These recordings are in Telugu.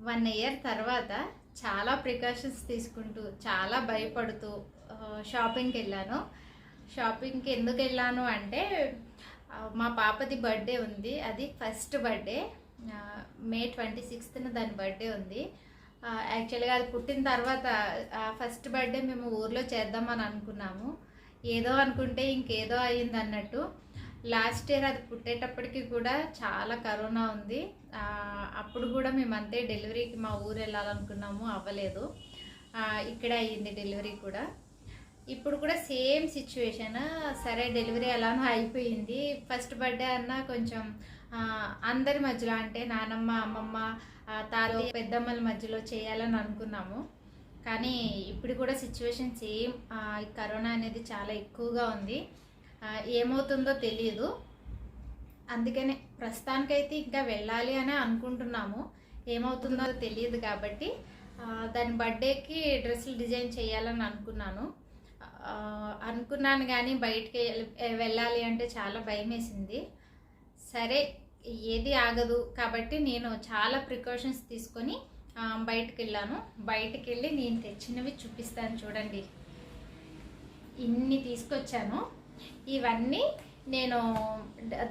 వన్ ఇయర్ తర్వాత చాలా ప్రికాషన్స్ తీసుకుంటూ చాలా భయపడుతూ షాపింగ్కి వెళ్ళాను. షాపింగ్కి ఎందుకు వెళ్ళాను అంటే మా పాపది బర్త్డే ఉంది. అది ఫస్ట్ బర్త్డే. మే ట్వంటీ సిక్స్త్న దాని బర్త్డే ఉంది. యాక్చువల్గా అది పుట్టిన తర్వాత ఆ, ఫస్ట్ బర్త్డే మేము ఊర్లో చేద్దామని అనుకున్నాము. ఏదో అనుకుంటే ఇంకేదో అయ్యింది అన్నట్టు లాస్ట్ ఇయర్ అది పుట్టేటప్పటికి కూడా చాలా కరోనా ఉంది. అప్పుడు కూడా మేము అంతే డెలివరీకి మా ఊరు వెళ్ళాలనుకున్నాము అవ్వలేదు. ఇక్కడ అయ్యింది డెలివరీ కూడా. ఇప్పుడు కూడా సేమ్ సిచ్యువేషన్. సరే డెలివరీ ఎలానో అయిపోయింది. ఫస్ట్ బర్త్డే అన్న కొంచెం అందరి మధ్యలో అంటే నానమ్మ అమ్మమ్మ తాతయ్య పెద్దమ్మల మధ్యలో చేయాలని అనుకున్నాము. కానీ ఇప్పుడు కూడా సిచ్యువేషన్ సేమ్. కరోనా అనేది చాలా ఎక్కువగా ఉంది. ఏమవుతుందో తెలియదు అందుకనే ప్రస్తుతానికైతే ఇంకా వెళ్ళాలి అని అనుకుంటున్నాము. ఏమవుతుందో తెలియదు కాబట్టి దాని బర్త్డేకి డ్రెస్సులు డిజైన్ చేయాలని అనుకున్నాను. అనుకున్నాను కానీ బయటికి వెళ్ళాలి అంటే చాలా భయం వేసింది సరే ఏది ఆగదు కాబట్టి నేను చాలా ప్రికాషన్స్ తీసుకొని ఆ, బయటికి వెళ్ళాను. బయటికి వెళ్ళి నేను తెచ్చినవి చూపిస్తాను చూడండి. ఇన్ని తీసుకొచ్చాను. ఇవన్నీ నేను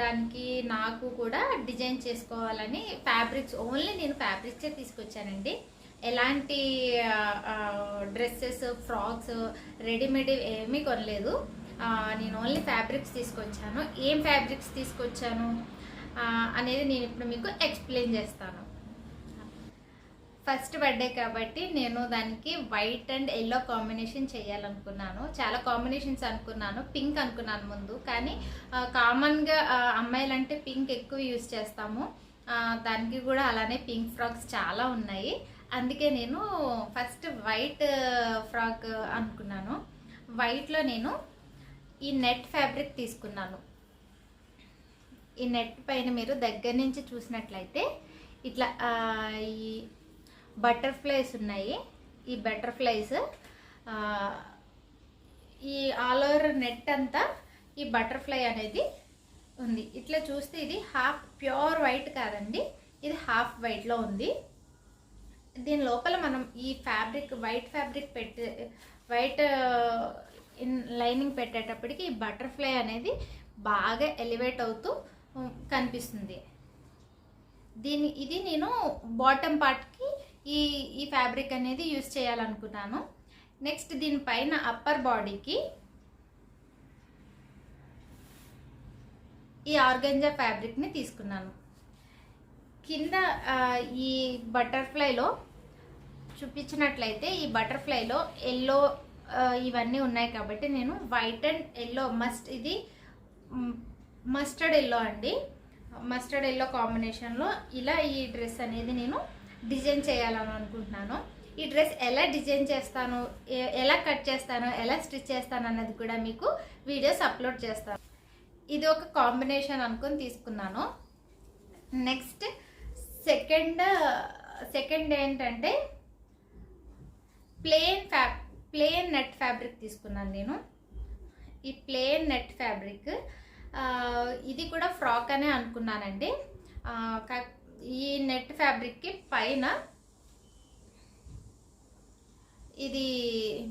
దానికి నాకు కూడా డిజైన్ చేసుకోవాలని ఫ్యాబ్రిక్స్ ఓన్లీ నేను ఫ్యాబ్రిక్సే తీసుకొచ్చానండి. ఎలాంటి డ్రెస్సెస్ ఫ్రాక్స్ రెడీమేడ్ ఏమీ కొనలేదు. నేను ఓన్లీ ఫ్యాబ్రిక్స్ తీసుకొచ్చాను. ఏం ఫ్యాబ్రిక్స్ తీసుకొచ్చాను అనేది నేను ఇప్పుడు మీకు ఎక్స్ప్లెయిన్ చేస్తాను. ఫస్ట్ బర్త్డే కాబట్టి నేను దానికి వైట్ అండ్ ఎల్లో కాంబినేషన్ చేయాలనుకున్నాను. చాలా కాంబినేషన్స్ అనుకున్నాను పింక్ అనుకున్నాను ముందు. కానీ కామన్గా అమ్మాయిలు అంటే పింక్ ఎక్కువ యూస్ చేస్తాము. దానికి కూడా అలానే పింక్ ఫ్రాక్స్ చాలా ఉన్నాయి. అందుకే నేను ఫస్ట్ వైట్ ఫ్రాక్ అనుకున్నాను. వైట్లో నేను ఈ నెట్ ఫ్యాబ్రిక్ తీసుకున్నాను. ఈ నెట్ పైన మీరు దగ్గర నుంచి చూసినట్లయితే ఇట్లా ఈ బటర్ఫ్లైస్ ఉన్నాయి. ఈ బటర్ఫ్లైస్ ఈ ఆల్ ఓవర్ నెట్ అంతా ఈ బటర్ఫ్లై అనేది ఉంది. ఇట్లా చూస్తే ఇది హాఫ్ ప్యూర్ వైట్ కాదండి. ఇది హాఫ్ వైట్లో ఉంది. దీని లోపల మనం ఈ ఫ్యాబ్రిక్ వైట్ ఫ్యాబ్రిక్ పెట్టే వైట్ ఇన్ లైనింగ్ పెట్టేటప్పటికి ఈ బటర్ఫ్లై అనేది బాగా ఎలివేట్ అవుతూ కనిపిస్తుంది. దీని ఇది నేను బాటమ్ పార్ట్కి ఈ ఈ ఫ్యాబ్రిక్ అనేది యూస్ చేయాలనుకున్నాను. నెక్స్ట్ దీనిపైన అప్పర్ బాడీకి ఈ ఆర్గంజా ఫ్యాబ్రిక్ని తీసుకున్నాను. కింద ఈ బటర్ఫ్లైలో చూపించినట్లయితే ఈ బటర్ఫ్లైలో ఎల్లో ఇవన్నీ ఉన్నాయి కాబట్టి నేను వైట్ అండ్ ఎల్లో మస్ట్ ఇది మస్టర్డ్ ఎల్లో అండి. మస్టర్డ్ ఎల్లో కాంబినేషన్లో ఇలా ఈ డ్రెస్ అనేది నేను డిజైన్ చేయాలని అనుకుంటున్నాను. ఈ డ్రెస్ ఎలా డిజైన్ చేస్తాను ఎలా కట్ చేస్తాను ఎలా స్టిచ్ చేస్తాను అన్నది కూడా మీకు వీడియోస్ అప్లోడ్ చేస్తాను. ఇది ఒక కాంబినేషన్ అనుకొని తీసుకున్నాను. నెక్స్ట్ సెకండ్ సెకండ్ ఏంటంటే plain fab plain net fabric తీసుకున్నాను నేను. ఈ ప్లేన్ నెట్ ఫ్యాబ్రిక్ ఇది కూడా ఫ్రాక్ అనే అనుకున్నానండి. ఈ నెట్ ఫ్యాబ్రిక్కి పైన ఇది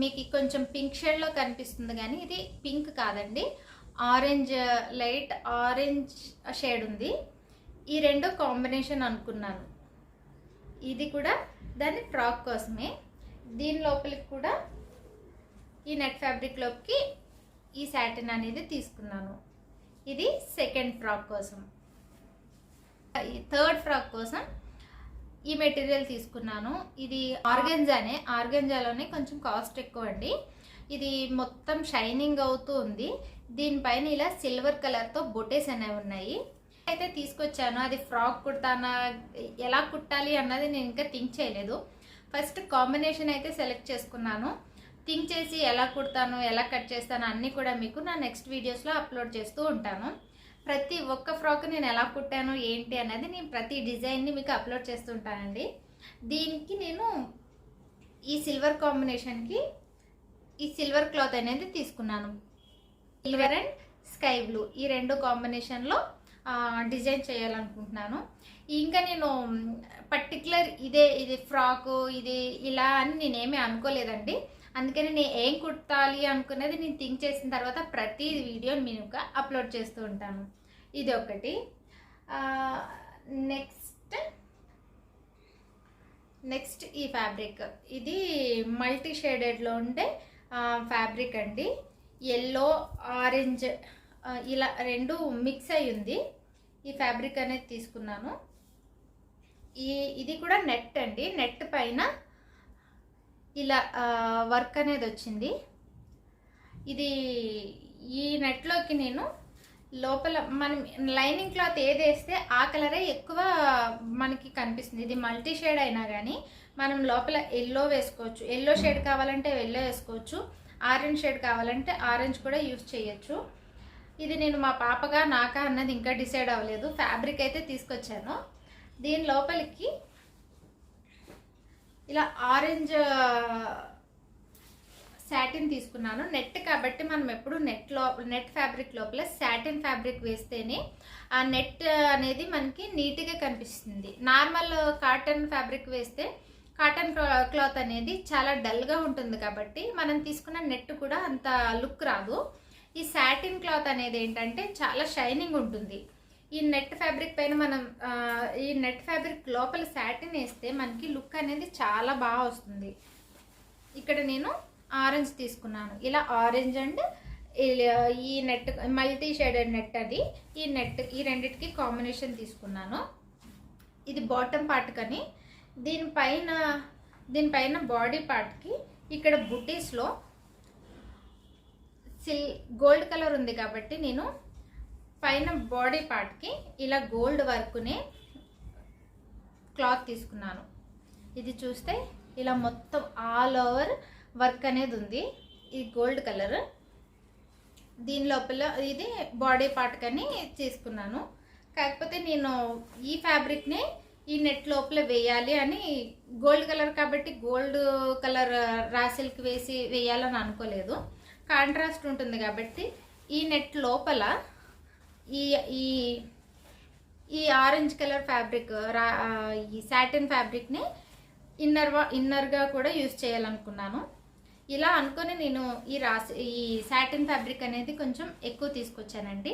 మీకు కొంచెం పింక్ షేడ్లో కనిపిస్తుంది కానీ ఇది పింక్ కాదండి. ఆరెంజ్ లైట్ ఆరెంజ్ షేడ్ ఉంది. ఈ రెండు కాంబినేషన్ అనుకున్నాను. ఇది కూడా దాని ఫ్రాక్ కోసమే. దీని లోపలికి కూడా ఈ నెట్ ఫ్యాబ్రిక్లోకి ఈ శాటిన్ అనేది తీసుకున్నాను. ఇది సెకండ్ ఫ్రాక్ కోసం. ఈ థర్డ్ ఫ్రాక్ కోసం ఈ మెటీరియల్ తీసుకున్నాను. ఇది ఆర్గెంజానే. ఆర్గెంజాలోనే కొంచెం కాస్ట్ ఎక్కువ అండి ఇది మొత్తం షైనింగ్ అవుతూ ఉంది. దీనిపైన ఇలా సిల్వర్ కలర్తో బొటేస్ అనేవి ఉన్నాయి. అయితే తీసుకొచ్చాను. అది ఫ్రాక్ కుడతానా ఎలా కుట్టాలి అన్నది నేను ఇంకా థింక్ చేయలేదు. ఫస్ట్ కాంబినేషన్ అయితే సెలెక్ట్ చేసుకున్నాను. థింక్ చేసి ఎలా కుడతాను ఎలా కట్ చేస్తాను అన్నీ కూడా మీకు నా నెక్స్ట్ వీడియోస్లో అప్లోడ్ చేస్తూ ఉంటాను. ప్రతి ఒక్క ఫ్రాక్ నేను ఎలా కుట్టాను ఏంటి అనేది నేను ప్రతి డిజైన్ని మీకు అప్లోడ్ చేస్తుంటానండి. దీనికి నేను ఈ సిల్వర్ కాంబినేషన్కి ఈ సిల్వర్ క్లాత్ అనేది తీసుకున్నాను. సిల్వర్ అండ్ స్కై బ్లూ ఈ రెండు కాంబినేషన్లో డిజైన్ చేయాలనుకుంటున్నాను. ఇంకా నేను పర్టికులర్ ఇదే ఇది ఫ్రాకు ఇది ఇలా అని నేనేమీ అనుకోలేదండి. అందుకని నేను ఏం కుట్టాలి అనుకున్నది నేను థింక్ చేసిన తర్వాత ప్రతి వీడియోని నేను అప్లోడ్ చేస్తూ ఉంటాను. ఇది ఒకటి నెక్స్ట్. నెక్స్ట్ ఈ ఫ్యాబ్రిక్. ఇది మల్టీ షేడెడ్లో ఉండే ఫ్యాబ్రిక్ అండి. ఎల్లో ఆరెంజ్ ఇలా రెండు మిక్స్ అయి ఉంది. ఈ ఫ్యాబ్రిక్ అనేది తీసుకున్నాను. ఈ ఇది కూడా నెట్ అండి. నెట్ పైన ఇలా వర్క్ అనేది వచ్చింది. ఇది ఈ నెట్లోకి నేను లోపల మనం లైనింగ్ క్లాత్ ఏది వేస్తే ఆ కలరే ఎక్కువ మనకి కనిపిస్తుంది. ఇది మల్టీ షేడ్ అయినా కానీ మనం లోపల ఎల్లో వేసుకోవచ్చు. ఎల్లో షేడ్ కావాలంటే ఎల్లో వేసుకోవచ్చు. ఆరెంజ్ షేడ్ కావాలంటే ఆరెంజ్ కూడా యూస్ చేయొచ్చు. ఇది నేను మా పాపగా నాకా అన్నది ఇంకా డిసైడ్ అవ్వలేదు. ఫ్యాబ్రిక్ అయితే తీసుకొచ్చాను. దీని లోపలికి ఇలా ఆరెంజ్ శాటిన్ తీసుకున్నాను. నెట్ కాబట్టి మనం ఎప్పుడు నెట్లో నెట్ ఫ్యాబ్రిక్ లోపల శాటిన్ ఫ్యాబ్రిక్ వేస్తేనే ఆ నెట్ అనేది మనకి నీట్గా కనిపిస్తుంది. నార్మల్ కాటన్ ఫ్యాబ్రిక్ వేస్తే కాటన్ క్లాత్ అనేది చాలా డల్గా ఉంటుంది కాబట్టి మనం తీసుకున్న నెట్ కూడా అంత లుక్ రాదు. ఈ శాటిన్ క్లాత్ అనేది ఏంటంటే చాలా షైనింగ్ ఉంటుంది. ఈ నెట్ ఫ్యాబ్రిక్ పైన మనం ఈ నెట్ ఫ్యాబ్రిక్ లోపల శాటిన్ వేస్తే మనకి లుక్ అనేది చాలా బాగా వస్తుంది. ఇక్కడ నేను ఆరెంజ్ తీసుకున్నాను. ఇలా ఆరెంజ్ అండ్ ఈ నెట్ మల్టీ షేడెడ్ నెట్ అది. ఈ నెట్ ఈ రెండిటికి కాంబినేషన్ తీసుకున్నాను. ఇది బాటమ్ పార్ట్ కానీ దీనిపైన దీనిపైన బాడీ పార్ట్కి ఇక్కడ బుటీస్లో సిల్ గోల్డ్ కలర్ ఉంది కాబట్టి నేను పైన బాడీ పార్ట్కి ఇలా గోల్డ్ వర్క్నే క్లాత్ తీసుకున్నాను. ఇది చూస్తే ఇలా మొత్తం ఆల్ ఓవర్ వర్క్ అనేది ఉంది. ఇది గోల్డ్ కలర్. దీని లోపల ఇది బాడీ పార్ట్ కానీ తీసుకున్నాను. కాకపోతే నేను ఈ ఫ్యాబ్రిక్ని ఈ నెట్ లోపల వేయాలి అని గోల్డ్ కలర్ కాబట్టి గోల్డ్ కలర్ రాసిల్క్ వేసి వేయాలని అనుకోలేదు. కాంట్రాస్ట్ ఉంటుంది కాబట్టి ఈ నెట్ లోపల ఈ ఈ ఈ ఆరెంజ్ కలర్ ఫ్యాబ్రిక్ రా ఈ సాటిన్ ఫ్యాబ్రిక్ని ఇన్నర్ ఇన్నర్గా కూడా యూజ్ చేయాలనుకున్నాను. ఇలా అనుకొని నేను ఈ రాసి ఈ సాటిన్ ఫ్యాబ్రిక్ అనేది కొంచెం ఎక్కువ తీసుకొచ్చానండి.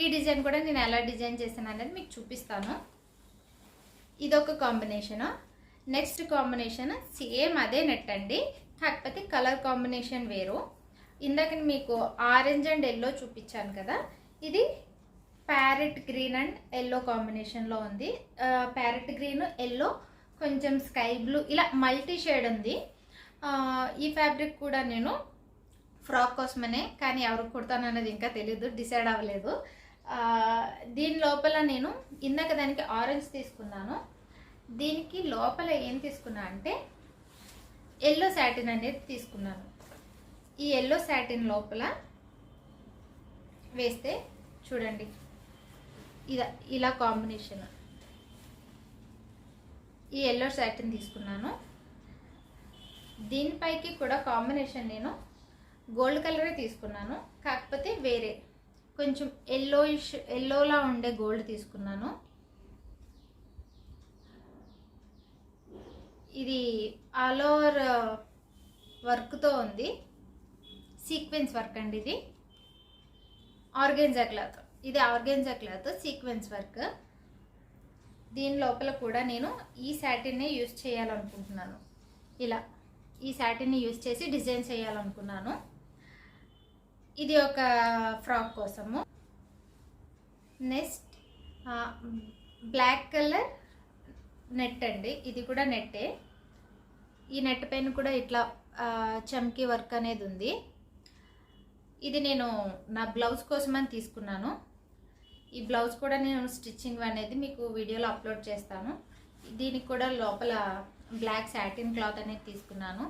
ఈ డిజైన్ కూడా నేను ఎలా డిజైన్ చేశాను అనేది మీకు చూపిస్తాను. ఇదొక కాంబినేషన్ నెక్స్ట్ కాంబినేషన్ సేమ్ అదే నెట్ అండి. కాకపోతే కలర్ కాంబినేషన్ వేరు. ఇందాక మీకు ఆరెంజ్ అండ్ ఎల్లో చూపించాను కదా. ఇది ప్యారెట్ గ్రీన్ అండ్ ఎల్లో కాంబినేషన్లో ఉంది. ప్యారెట్ గ్రీన్ ఎల్లో కొంచెం స్కై బ్లూ ఇలా మల్టీ షేడ్ ఉంది. ఈ ఫ్యాబ్రిక్ కూడా నేను ఫ్రాక్ కోసమనే కానీ ఎవరికి కుడతాను అనేది ఇంకా తెలియదు డిసైడ్ అవ్వలేదు. దీని లోపల నేను ఇందాక దానికి ఆరెంజ్ తీసుకున్నాను. దీనికి లోపల ఏం తీసుకున్నా అంటే ఎల్లో శాటిన్ అనేది తీసుకున్నాను. ఈ ఎల్లో శాటిన్ లోపల వేస్తే చూడండి. ఇలా ఇలా కాంబినేషన్ ఈ ఎల్లో శాటిన్ తీసుకున్నాను. దీనిపైకి కూడా కాంబినేషన్ నేను గోల్డ్ కలరే తీసుకున్నాను. కాకపోతే వేరే. కొంచెం ఎల్లోయిష్ ఎల్లోలా ఉండే గోల్డ్ తీసుకున్నాను. ఇది ఆల్ ఓవర్ వర్క్తో ఉంది. సీక్వెన్స్ వర్క్ అండి ఇది. ఆర్గెన్జా క్లాత్ ఇది ఆర్గెంజా క్లాత్ సీక్వెన్స్ వర్క్. దీని లోపల కూడా నేను ఈ శాటిన్నే యూస్ చేయాలనుకుంటున్నాను. ఇలా ఈ శాటిన్ని యూస్ చేసి డిజైన్ చేయాలనుకున్నాను. ఇది ఒక ఫ్రాక్ కోసము. నెక్స్ట్ బ్లాక్ కలర్ నెట్ అండి. ఇది కూడా నెట్టే. ఈ నెట్ పైన కూడా ఇట్లా ఆ, చమ్కీ వర్క్ అనేది ఉంది. ఇది నేను నా బ్లౌజ్ కోసమని తీసుకున్నాను. ఈ బ్లౌజ్ కూడా నేను స్టిచ్చింగ్ అనేది మీకు వీడియోలో అప్లోడ్ చేస్తాను. దీనికి కూడా లోపల బ్లాక్ శాటిన్ క్లాత్ అనేది తీసుకున్నాను.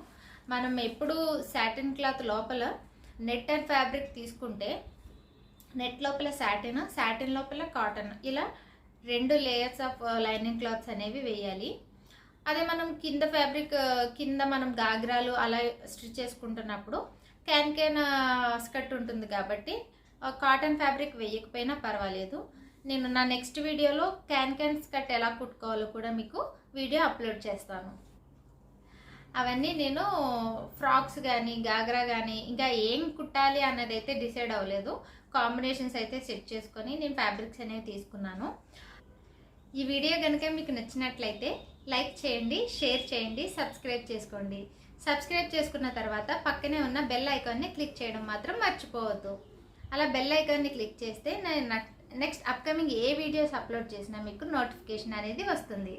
మనం ఎప్పుడు శాటిన్ క్లాత్ లోపల నెట్ అండ్ ఫ్యాబ్రిక్ తీసుకుంటే నెట్ లోపల శాటిన్ శాటిన్ లోపల కాటన్ ఇలా రెండు లేయర్స్ ఆఫ్ లైనింగ్ క్లాత్స్ అనేవి వేయాలి. అదే మనం కింద ఫ్యాబ్రిక్ uh, కింద మనం గాగ్రాలు అలా స్టిచ్ చేసుకుంటున్నప్పుడు క్యాన్ క్యాన్ uh, స్కర్ట్ ఉంటుంది కాబట్టి కాటన్ ఫ్యాబ్రిక్ వేయకపోయినా పర్వాలేదు. నేను నా నెక్స్ట్ వీడియోలో క్యాన్ క్యాన్స్ కట్ ఎలా కుట్టుకోవాలో కూడా మీకు వీడియో అప్లోడ్ చేస్తాను. అవన్నీ నేను ఫ్రాక్స్ కానీ గాగ్రా కానీ ఇంకా ఏం కుట్టాలి అన్నది అయితే డిసైడ్ అవ్వలేదు. కాంబినేషన్స్ అయితే సెట్ చేసుకొని నేను ఫ్యాబ్రిక్స్ అనేవి తీసుకున్నాను. ఈ వీడియో కనుక మీకు నచ్చినట్లయితే లైక్ చేయండి షేర్ చేయండి సబ్స్క్రైబ్ చేసుకోండి. సబ్స్క్రైబ్ చేసుకున్న తర్వాత పక్కనే ఉన్న బెల్ ఐకాన్ని క్లిక్ చేయడం మాత్రం మర్చిపోవద్దు. అలా బెల్ ఐకాన్ని క్లిక్ చేస్తే నేను నెక్స్ట్ అప్కమింగ్ ఏ వీడియోస్ అప్లోడ్ చేసినా మీకు నోటిఫికేషన్ అనేది వస్తుంది.